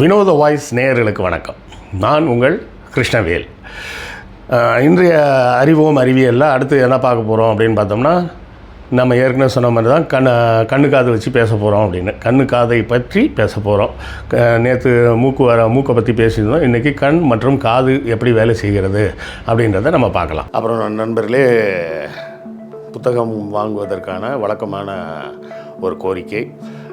வினோத வாய்ஸ் நேயர்களுக்கு வணக்கம். நான் உங்கள் கிருஷ்ணவேல். இன்றைய அறிவோம் அறிவியலில் அடுத்து என்ன பார்க்க போகிறோம் அப்படின்னு பார்த்தோம்னா நம்ம ஏற்கனவே சொன்ன மாதிரி தான் கண் கண்ணு காது வச்சு பேச போகிறோம் அப்படின்னு. கண்ணு காதை பற்றி பேச போகிறோம் நேற்று மூக்கு வர மூக்கை பற்றி பேசியிருந்தோம். இன்றைக்கி கண் மற்றும் காது எப்படி வேலை செய்கிறது அப்படின்றத நம்ம பார்க்கலாம். அப்புறம் நண்பர்களே புத்தகம் வாங்குவதற்கான வழக்கமான ஒரு கோரிக்கை.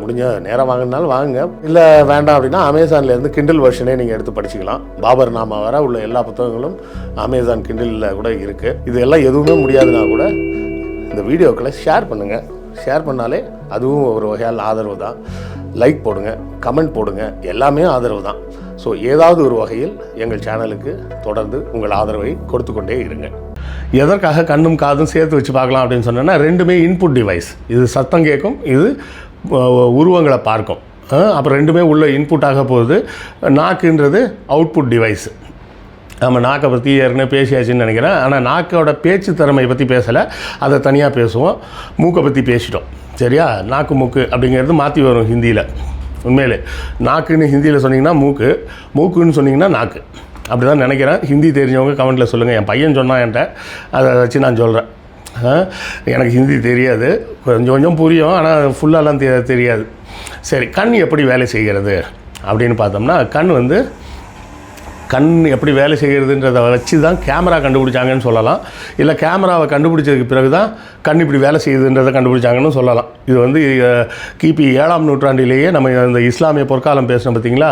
முடிஞ்ச நேரம் வாங்கினாலும் வாங்குங்க. இல்லை வேண்டாம் அப்படின்னா அமேசான்லேருந்து கிண்டில் வெர்ஷனே நீங்கள் எடுத்து படிச்சுக்கலாம். பாபர் நாமா வர உள்ள எல்லா புத்தகங்களும் அமேசான் கிண்டிலில் கூட இருக்குது இது எல்லாம் எதுவுமே முடியாதுன்னா கூட இந்த வீடியோக்களை ஷேர் பண்ணுங்கள் ஷேர் பண்ணாலே அதுவும் ஒரு வகையால் ஆதரவு தான். லைக் போடுங்க கமெண்ட் போடுங்க எல்லாமே ஆதரவு தான். ஸோ ஏதாவது ஒரு வகையில் எங்கள் சேனலுக்கு தொடர்ந்து உங்கள் ஆதரவை கொடுத்து கொண்டே இருங்க. எதற்காக கண்ணும் காதும் சேர்த்து வச்சு பார்க்கலாம் அப்படின்னு சொன்னேன்னா ரெண்டுமே இன்புட் டிவைஸ் இது சத்தம் கேட்கும் இது உருவங்களை பார்க்கும். அப்போ ரெண்டுமே உள்ள ஆக போகுது. நாக்குன்றது அவுட்புட் டிவைஸ் நம்ம நாக்கை பற்றி ஏற்கனவே பேசியாச்சுன்னு நினைக்கிறேன். ஆனால் நாக்கோட பேச்சு திறமை பற்றி பேசலை. அதை தனியாக பேசுவோம். மூக்கை பற்றி பேசிட்டோம். சரியா? நாக்கு மூக்கு அப்படிங்கிறது மாற்றி வரும் ஹிந்தியில். உண்மையிலே. நாக்குன்னு ஹிந்தியில் சொன்னீங்கன்னா மூக்கு மூக்குன்னு சொன்னிங்கன்னா நாக்கு. அப்படி தான் நினைக்கிறேன். ஹிந்தி தெரிஞ்சவங்க கமெண்ட்டில் சொல்லுங்கள் என் பையன் சொன்னான் என்கிட்ட. அதை வச்சு நான் சொல்கிறேன் எனக்கு ஹிந்தி தெரியாது. கொஞ்சம் கொஞ்சம் புரியும். ஆனால் ஃபுல்லாலாம் தெரியாது. சரி கண் எப்படி வேலை செய்கிறது? அப்படின்னு பார்த்தோம்னா கண் வந்து கண் எப்படி வேலை செய்கிறதுன்றதை வச்சு தான் கேமரா கண்டுபிடிச்சாங்கன்னு சொல்லலாம். இல்லை கேமராவை கண்டுபிடிச்சதுக்கு பிறகு தான் கண் இப்படி வேலை செய்யுதுன்றதை கண்டுபிடிச்சாங்கன்னு சொல்லலாம். இது வந்து கிபி ஏழாம் நூற்றாண்டிலேயே நம்ம இந்த இஸ்லாமிய பொற்காலம் பேசுகிறோம் பார்த்தீங்களா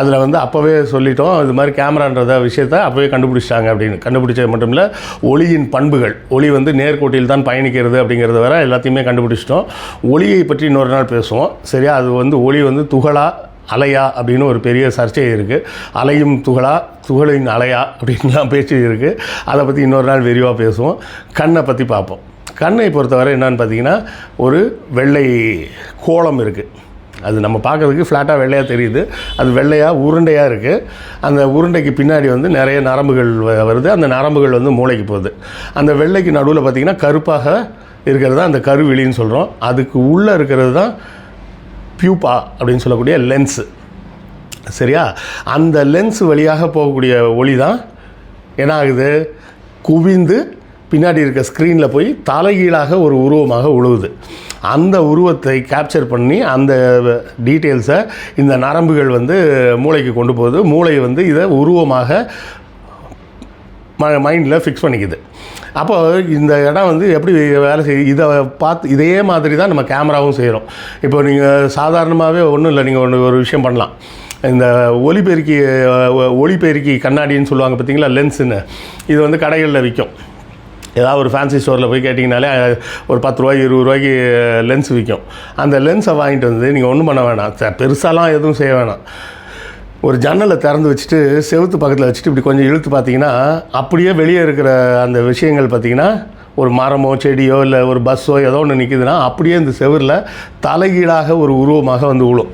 அதில் வந்து அப்போவே சொல்லிட்டோம் இது மாதிரி கேமரான்றத விஷயத்தை அப்போவே கண்டுபிடிச்சிட்டாங்க அப்படின்னு. கண்டுபிடிச்சது மட்டும் இல்லை ஒளியின் பண்புகள். ஒளி வந்து நேர்கோட்டில் தான் பயணிக்கிறது அப்படிங்கிறத வேற எல்லாத்தையுமே கண்டுபிடிச்சிட்டோம். ஒளியை பற்றி இன்னொரு நாள் பேசுவோம். சரியா? அது வந்து ஒளி வந்து துகளா அலையா அப்படின்னு ஒரு பெரிய சர்ச்சை இருக்குது அலையும் துகளா துகளின் அலையா அப்படின்லாம் பேச்சு இருக்குது அதை பற்றி இன்னொரு நாள் விரிவாக பேசுவோம். கண்ணை பற்றி பார்ப்போம். கண்ணை பொறுத்தவரை என்னன்னு பார்த்தீங்கன்னா ஒரு வெள்ளை கோலம் இருக்குது அது நம்ம பார்க்கறதுக்கு ஃப்ளாட்டாக வெள்ளையாக தெரியுது. அது வெள்ளையாக உருண்டையாக இருக்குது அந்த உருண்டைக்கு பின்னாடி வந்து நிறைய நரம்புகள் வ- வருது. அந்த நரம்புகள் வந்து மூளைக்கு போகுது. அந்த வெள்ளைக்கு நடுவில் பார்த்திங்கன்னா கருப்பாக இருக்கிறது தான் அந்த கருவிழின்னு சொல்கிறோம் அதுக்கு உள்ளே இருக்கிறது தான் பியூப்பா அப்படின்னு சொல்லக்கூடிய லென்ஸு சரியா? அந்த லென்ஸ் வழியாக போகக்கூடிய ஒளி தான் என்ன ஆகுது குவிந்து பின்னாடி இருக்க ஸ்க்ரீனில் போய் தலைகீழாக ஒரு உருவமாக உழுவுது. அந்த உருவத்தை கேப்சர் பண்ணி அந்த டீட்டெயில்ஸை இந்த நரம்புகள் வந்து மூளைக்கு கொண்டு போகுது. மூளை வந்து இதை உருவமாக மைண்டில் ஃபிக்ஸ் பண்ணிக்குது. அப்போ இந்த இடம் வந்து எப்படி வேலை செய்ய இதை பார்த்து இதே மாதிரி தான் நம்ம கேமராவும் செய்கிறோம் இப்போ நீங்கள் சாதாரணமாகவே ஒன்றும் இல்லை நீங்கள் ஒன்று ஒரு விஷயம் பண்ணலாம். இந்த ஒலிபெருக்கி அஹ், ஒளிபெருக்கி கண்ணாடின்னு சொல்லுவாங்க பார்த்தீங்களா லென்ஸுன்னு இது வந்து கடைகளில் விற்கும் ஏதாவது ஒரு ஃபேன்சி ஸ்டோரில் போய் கேட்டிங்கனாலே ஒரு பத்து ரூபாய் இருபது ரூபாய்க்கு லென்ஸ் விற்கும் அந்த லென்ஸை வாங்கிட்டு வந்து நீங்கள் ஒன்றும் பண்ண வேணாம். பெருசாலாம் எதுவும் செய்ய வேணாம். ஒரு ஜன்னலை திறந்து வச்சுட்டு செவுத்து பக்கத்தில் வச்சுட்டு இப்படி கொஞ்சம் இழுத்து பார்த்தீங்கன்னா அப்படியே வெளியே இருக்கிற அந்த விஷயங்கள் பார்த்தீங்கன்னா ஒரு மரமோ செடியோ இல்லை ஒரு பஸ்ஸோ ஏதோ ஒன்று நிற்குதுன்னா அப்படியே இந்த செவுரில் தலைகீழாக ஒரு உருவமாக வந்து விழும்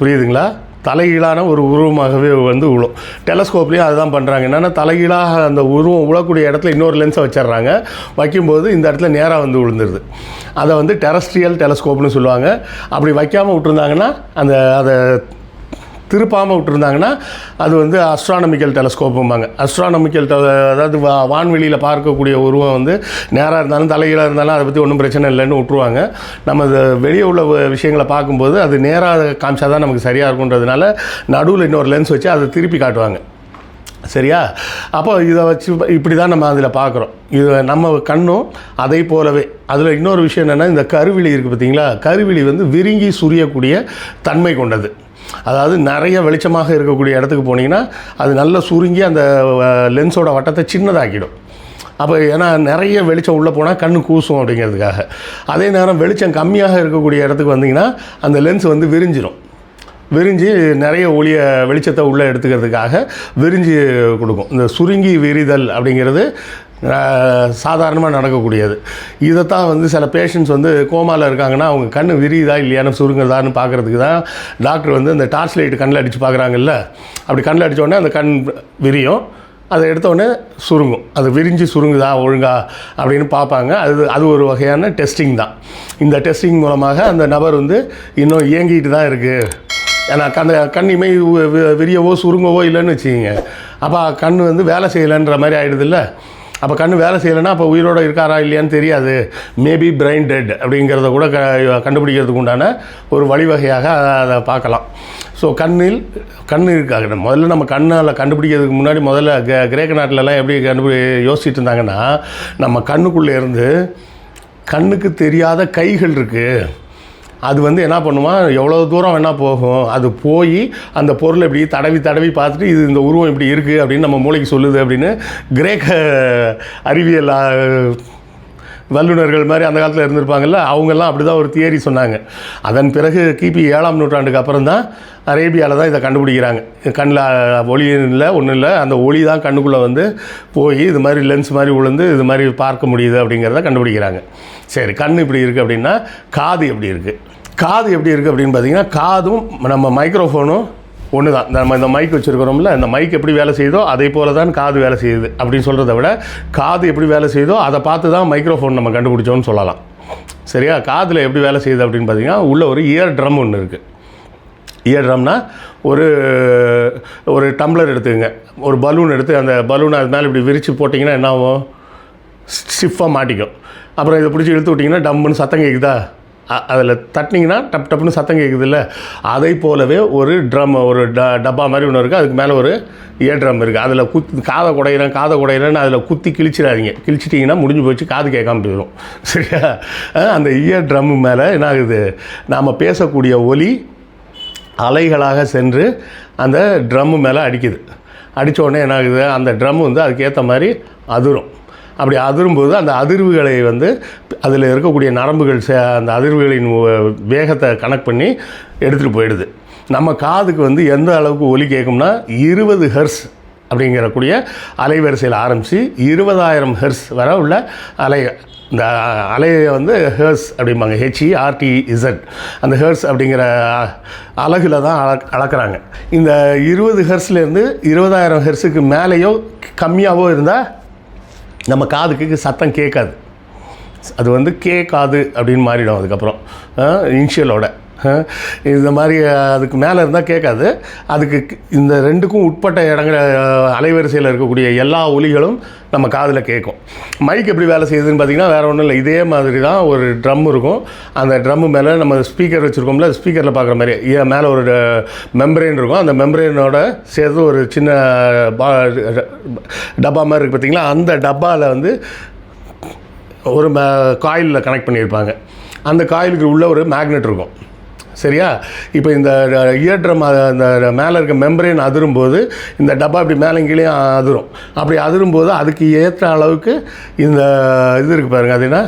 புரியுதுங்களா? தலைகீழான ஒரு உருவமாகவே வந்து விழும் டெலஸ்கோப்லேயும் அதுதான் பண்ணுறாங்க என்னென்னா தலைகீழாக அந்த உருவம் விழக்கூடிய இடத்துல இன்னொரு லென்ஸை வச்சிடுறாங்க. வைக்கும்போது இந்த இடத்துல நேராக வந்து விழுந்துருது அதை வந்து டெரஸ்ட்ரியல் டெலஸ்கோப்னு சொல்லுவாங்க. அப்படி வைக்காமல் விட்டுருந்தாங்கன்னா அந்த அதை திருப்பாமல் விட்டுருந்தாங்கன்னா அது வந்து அஸ்ட்ரானமிக்கல் டெலஸ்கோப்பும்பாங்க அஸ்ட்ரானமிக்கல் அதாவது வா வான்வெளியில் பார்க்கக்கூடிய உருவம் வந்து நேராக இருந்தாலும் தலைகீழாக இருந்தாலும் அதை பற்றி ஒன்றும் பிரச்சனை இல்லைன்னு விட்ருவாங்க நம்ம வெளியே உள்ள விஷயங்களை பார்க்கும்போது அது நேராக காமிச்சா தான் நமக்கு சரியாக இருக்குன்றதுனால நடுவில் இன்னொரு லென்ஸ் வச்சு அதை திருப்பி காட்டுவாங்க. சரியா? அப்போ இதை வச்சு இப்படி தான் நம்ம அதில் பார்க்குறோம். இது நம்ம கண்ணும் அதை போலவே. அதில் இன்னொரு விஷயம் என்னென்னா இந்த கருவிழி இருக்குது பார்த்தீங்களா கருவிழி வந்து விருங்கி சுரியக்கூடிய தன்மை கொண்டது. அதாவது நிறைய வெளிச்சமாக இருக்கக்கூடிய இடத்துக்கு போனீங்கன்னா அது நல்லா சுருங்கி அந்த லென்ஸோட வட்டத்தை சின்னதாக்கிடும். அப்போ ஏன்னா நிறைய வெளிச்சம் உள்ளே போனால் கண்ணு கூசும் அப்படிங்கிறதுக்காக. அதே நேரம் வெளிச்சம் கம்மியாக இருக்கக்கூடிய இடத்துக்கு வந்தீங்கன்னா அந்த லென்ஸ் வந்து விரிஞ்சிடும் விரிஞ்சு நிறைய ஒளிய வெளிச்சத்தை உள்ளே எடுத்துக்கிறதுக்காக விரிஞ்சு கொடுக்கும். இந்த சுருங்கி விரிதல் அப்படிங்கிறது சாதாரணமாக நடக்கக்கூடியது. இதைத்தான் வந்து சில பேஷண்ட்ஸ் வந்து கோமாவில் இருக்காங்கன்னா அவங்க கண் விரியுதா இல்லையான்னு சுருங்குதான்னு பார்க்குறதுக்கு தான் டாக்டர் வந்து இந்த டார்ச் லைட்டு கண்ணில் அடித்து பார்க்குறாங்கல்ல அப்படி கண்ணில் அடித்தோடனே அந்த கண் விரியும். அதை எடுத்தோடனே சுருங்கும். அது விரிஞ்சு சுருங்குதா ஒழுங்கா அப்படின்னு பார்ப்பாங்க. அது அது ஒரு வகையான டெஸ்டிங் தான். இந்த டெஸ்டிங் மூலமாக அந்த நபர் வந்து இன்னும் இயங்கிட்டு தான் இருக்குது ஏன்னா அந்த கண் இமை விரியவோ சுருங்கவோ இல்லைன்னு வச்சுக்கிங்க. அப்போ கண் வந்து வேலை செய்யலைன்ற மாதிரி ஆயிடுதுல்ல. அப்போ கண் வேலை செய்யலைன்னா அப்போ உயிரோடு இருக்காரா இல்லையான்னு தெரியாது. மேபி பிரெயின் டெட் அப்படிங்கிறத கூட க கண்டுபிடிக்கிறதுக்கு உண்டான ஒரு வழிவகையாக அதை பார்க்கலாம். ஸோ கண்ணில் கண் இருக்காங்க. முதல்ல நம்ம கண்ணால் கண்டுபிடிக்கிறதுக்கு முன்னாடி முதல்ல க கிரேக்க நாட்டிலலாம் எப்படி கண்டுபிடி யோசிச்சுட்டு இருந்தாங்கன்னா நம்ம கண்ணுக்குள்ளே இருந்து கண்ணுக்கு தெரியாத கைகள் இருக்குது அது வந்து என்ன பண்ணுவான் எவ்வளோ தூரம் வேணால் போகும். அது போய் அந்த பொருளை இப்படி தடவி தடவி பார்த்துட்டு இது இந்த உருவம் இப்படி இருக்குது அப்படின்னு நம்ம மூளைக்கு சொல்லுது அப்படின்னு கிரேக்க அறிவியல் வல்லுநர்கள் மாதிரி அந்த காலத்தில் இருந்திருப்பாங்கல்ல அவங்கெல்லாம் அப்படி தான் ஒரு தியரி சொன்னாங்க. அதன் பிறகு கிபி ஏழாம் நூற்றாண்டுக்கு அப்புறம் தான் அரேபியாவில் தான் இதை கண்டுபிடிக்கிறாங்க. கண்ணில் ஒளி இல்லை ஒன்றும் இல்லை அந்த ஒளி தான் கண்ணுக்குள்ளே வந்து போய் இது மாதிரி லென்ஸ் மாதிரி விழுந்து இது மாதிரி பார்க்க முடியுது அப்படிங்கிறத கண்டுபிடிக்கிறாங்க. சரி கண் இப்படி இருக்குது அப்படின்னா காது எப்படி இருக்குது காது எப்படி இருக்குது அப்படின்னு பார்த்தீங்கன்னா காதும் நம்ம மைக்ரோஃபோனும் ஒன்று தான் நம்ம இந்த மைக் வச்சுருக்கிறோம்ல இந்த மைக் எப்படி வேலை செய்யுதோ அதே போல தான் காது வேலை செய்யுது அப்படின்னு சொல்கிறத விட காது எப்படி வேலை செய்யுதோ அதை பார்த்து தான் மைக்ரோஃபோன் நம்ம கண்டுபிடிச்சோன்னு சொல்லலாம். சரியா? காதில் எப்படி வேலை செய்யுது அப்படின்னு பார்த்தீங்கன்னா உள்ள ஒரு இயர் ட்ரம் ஒன்று இருக்குது இயர் ட்ரம்னா ஒரு ஒரு டம்ளர் எடுத்துக்கங்க. ஒரு பலூன் எடுத்து அந்த பலூனை அது மேலே இப்படி விரித்து போட்டிங்கன்னா என்ன ஆகும்? ஸ்டிஃபாக மாட்டிக்கும். அப்புறம் இதை பிடிச்சி இழுத்து விட்டிங்கன்னா டம்முன்னு சத்தம் கேட்குதா அதில் தட்டினீங்கன்னா டப் டப்னு சத்தம் கேட்குதுல்ல அதை போலவே ஒரு ட்ரம் ஒரு ட டப்பா மாதிரி ஒன்று இருக்குது அதுக்கு மேலே ஒரு இயர் ட்ரம் இருக்குது அதில் குத் காதை குடையிறேன் காதை குடையிறேன்னு அதில் குத்தி கிழிச்சிடாதீங்க. கிழிச்சிட்டிங்கன்னா முடிஞ்சு போச்சு காது கேட்காம போயிடும் சரியா? அந்த இயர் ட்ரம் மேலே என்ன ஆகுது நாம் பேசக்கூடிய ஒலி அலைகளாக சென்று அந்த ட்ரம்மு மேலே அடிக்குது. அடித்த உடனே என்ன ஆகுது அந்த ட்ரம் வந்து அதுக்கேற்ற மாதிரி அதிரும். அப்படி அதிரும்போது அந்த அதிர்வுகளை வந்து அதில் இருக்கக்கூடிய நரம்புகள் சே அந்த அதிர்வுகளின் வேகத்தை கனெக்ட் பண்ணி எடுத்துகிட்டு போயிடுது. நம்ம காதுக்கு வந்து எந்த அளவுக்கு ஒலி கேட்கும்னா இருபது ஹெர்ஸ் அப்படிங்கிறக்கூடிய அலைவரிசையில் ஆரம்பித்து இருபதாயிரம் ஹெர்ஸ் வரை உள்ள அலை இந்த அலையை வந்து ஹேர்ஸ் அப்படிம்பாங்க. H E R T Z அந்த ஹேர்ஸ் அப்படிங்கிற அழகில் தான் அள அளக்குறாங்க. இந்த இருபது ஹெர்ஸ்லேருந்து இருபதாயிரம் ஹெர்ஸுக்கு மேலேயோ கம்மியாகவோ இருந்தால் நம்ம காதுக்கு சத்தம் கேட்காது. அது வந்து கேட்காது அப்படின்னு மாறிடும் அதுக்கப்புறம். இனிஷியலோட. இந்த மாதிரி அதுக்கு மேலே இருந்தால் கேட்காது. அதுக்கு இந்த ரெண்டுக்கும் உட்பட்ட இடங்கள அலைவரிசையில் இருக்கக்கூடிய எல்லா ஒலிகளும் நம்ம காதில் கேட்கும். மைக் எப்படி வேலை செய்யுதுன்னு பார்த்தீங்கன்னா வேறு ஒன்றும் இல்லை. இதே மாதிரி தான் ஒரு ட்ரம் இருக்கும். அந்த ட்ரம்மு மேலே நம்ம ஸ்பீக்கர் வச்சுருக்கோம்ல ஸ்பீக்கரில் பார்க்குற மாதிரி. ஏ- மேலே ஒரு மெம்பரேன் இருக்கும். அந்த மெம்பரேனோட சேர்த்து ஒரு சின்ன பா டப்பா மாதிரி இருக்குது பார்த்தீங்களா அந்த டப்பாவில் வந்து ஒரு காயிலில் கனெக்ட் பண்ணியிருப்பாங்க. அந்த காயிலுக்கு உள்ள ஒரு மேக்னெட் இருக்கும். சரியா? இப்போ இந்த இயர் ட்ரம் அந்த மேலே இருக்க மெம்பரேன் அதிரும்போது இந்த டப்பா இப்படி மேலே கீழே அதிரும். அப்படி அதிரும்போது அதுக்கு ஏற்ற அளவுக்கு இந்த இது இருக்குது பாருங்கள் அது என்ன?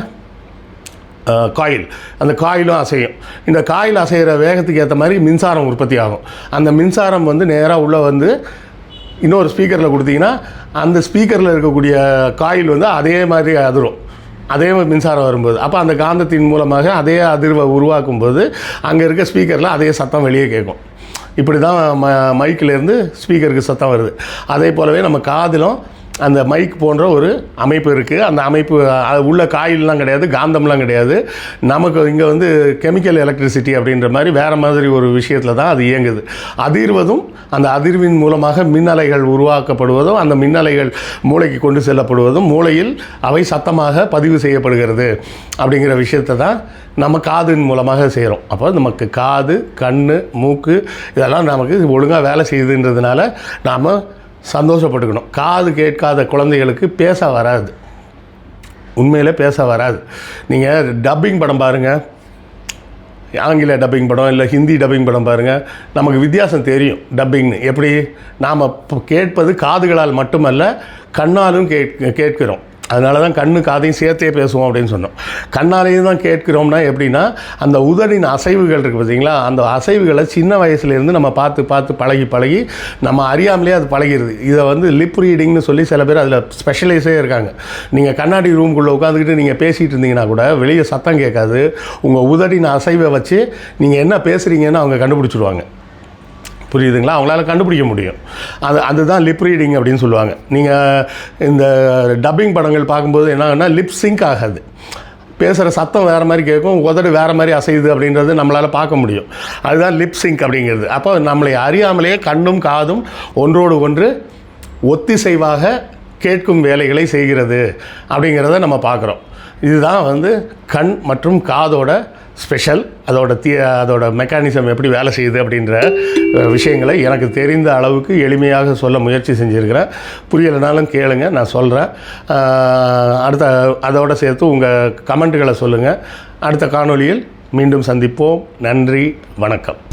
காயில். அந்த காயிலும் அசையும். இந்த காயில் அசைகிற வேகத்துக்கு ஏற்ற மாதிரி மின்சாரம் உற்பத்தி ஆகும். அந்த மின்சாரம் வந்து நேராக உள்ளே வந்து இன்னொரு ஸ்பீக்கரில் கொடுத்தீங்கன்னா அந்த ஸ்பீக்கரில் இருக்கக்கூடிய காயில் வந்து அதே மாதிரி அதிரும். அதே மின்சாரம் வரும்போது. அப்போ அந்த காந்தத்தின் மூலமாக அதே அதிர்வை உருவாக்கும் போது அங்கே இருக்க ஸ்பீக்கரில் அதே சத்தம் வெளியே கேட்கும். இப்படி தான் ம மைக்கிலேருந்து ஸ்பீக்கருக்கு சத்தம் வருது. அதே போலவே நம்ம காதிலும் அந்த மைக் போன்ற ஒரு அமைப்பு இருக்குது அந்த அமைப்பு அது உள்ள காயில்லாம் கிடையாது காந்தம்லாம் கிடையாது. நமக்கு இங்கே வந்து கெமிக்கல் எலக்ட்ரிசிட்டி அப்படின்ற மாதிரி வேறு மாதிரி ஒரு விஷயத்தில் தான் அது இயங்குது. அதிர்வதும் அந்த அதிர்வின் மூலமாக மின்னலைகள் உருவாக்கப்படுவதும் அந்த மின்னலைகள் மூளைக்கு கொண்டு செல்லப்படுவதும் மூளையில் அவை சத்தமாக பதிவு செய்யப்படுகிறது அப்படிங்கிற விஷயத்தை தான் நம்ம காதின் மூலமாக செய்கிறோம் அப்போ நமக்கு காது கண் மூக்கு இதெல்லாம் நமக்கு ஒழுங்காக வேலை செய்யுதுன்றதுனால நாம் சந்தோஷப்பட்டுக்கணும். காது கேட்காத குழந்தைகளுக்கு பேச வராது. உண்மையில் பேச வராது. நீங்கள் டப்பிங் படம் பாருங்கள் ஆங்கில டப்பிங் படம் இல்லை ஹிந்தி டப்பிங் படம் பாருங்கள் நமக்கு வித்தியாசம் தெரியும் டப்பிங்னு எப்படி? நாம் கேட்பது காதுகளால் மட்டுமல்ல கண்ணாலும் கேட் கேட்கிறோம். அதனால தான் கண்ணு காதையும் சேர்த்தே பேசுவோம் அப்படின்னு சொன்னோம். கண்ணாலேயும் தான் கேட்கிறோம்னா எப்படின்னா அந்த உதடின் அசைவுகள் இருக்குது பார்த்தீங்களா அந்த அசைவுகளை சின்ன வயசுலேருந்து நம்ம பார்த்து பார்த்து பழகி பழகி நம்ம அறியாமலே அது பழகிடுது இதை வந்து லிப் ரீடிங்னு சொல்லி சில பேர் அதில் ஸ்பெஷலைஸே இருக்காங்க. நீங்கள் கண்ணாடி ரூம்குள்ளே உட்காந்துக்கிட்டு நீங்கள் பேசிகிட்டு இருந்தீங்கன்னா கூட வெளியே சத்தம் கேட்காது. உங்கள் உதடின் அசைவை வச்சு நீங்கள் என்ன பேசுகிறீங்கன்னு அவங்க கண்டுபிடிச்சிடுவாங்க புரியுதுங்களா? அவங்களால கண்டுபிடிக்க முடியும். அது அதுதான் லிப் ரீடிங் அப்படின்னு சொல்லுவாங்க. நீங்கள் இந்த டப்பிங் படங்கள் பார்க்கும்போது என்னன்னா லிப் சிங்க் ஆகாது. பேசுகிற சத்தம் வேறு மாதிரி கேட்கும் உதடு வேறு மாதிரி அசையுது அப்படின்றது நம்மளால் பார்க்க முடியும். அதுதான் லிப் சிங்க் அப்படிங்கிறது. அப்போ நம்மளை அறியாமலேயே கண்ணும் காதும் ஒன்றோடு ஒன்று ஒத்திசைவாக கேட்கும் வேலைகளை செய்கிறது அப்படிங்கிறத நம்ம பார்க்குறோம். இதுதான் வந்து கண் மற்றும் காதோட ஸ்பெஷல் அதோட தீ அதோட மெக்கானிசம் எப்படி வேலை செய்யுது அப்படின்ற விஷயங்களை எனக்கு தெரிந்த அளவுக்கு எளிமையாக சொல்ல முயற்சி செஞ்சுருக்கிறேன். புரியலைனாலும் கேளுங்க நான் சொல்கிறேன் அடுத்த அதோட சேர்த்து உங்கள் கமெண்ட்டுகளை சொல்லுங்கள் அடுத்த காணொலியில் மீண்டும் சந்திப்போம். நன்றி வணக்கம்.